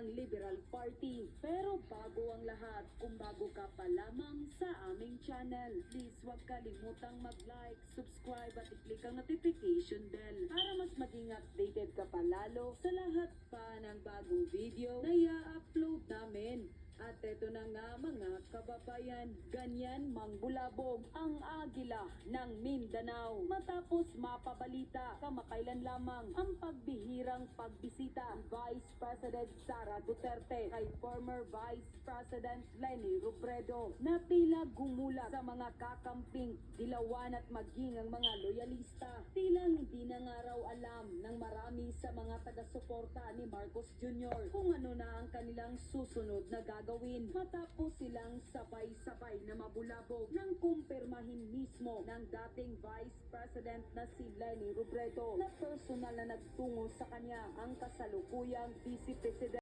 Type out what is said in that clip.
ng Liberal Party. Pero bago ang lahat, kung bago ka pa lamang sa aming channel, please huwag kalimutang mag-like, subscribe at i-click ang notification bell para mas maging updated ka pa lalo sa lahat pa ng bagong video na i-upload namin. At eto na nga mga kababayan, ganyan mangbulabog ang agila ng Mindanao. Matapos mapabalita kamakailan lamang ang pagbihirang pagbisita ni Vice President Sara Duterte kay former Vice President Leni Robredo na tila gumula sa mga kakamping, dilawan at maging ang mga loyalista. Hindi na nga raw alam ng marami sa mga taga-suporta ni Marcos Jr. kung ano na ang kanilang susunod na gagawin matapos silang sabay-sabay na mabulabog nang kumpirmahin mismo ng dating Vice President na si Leni Robredo na personal na nagtungo sa kanya ang kasalukuyang Vice President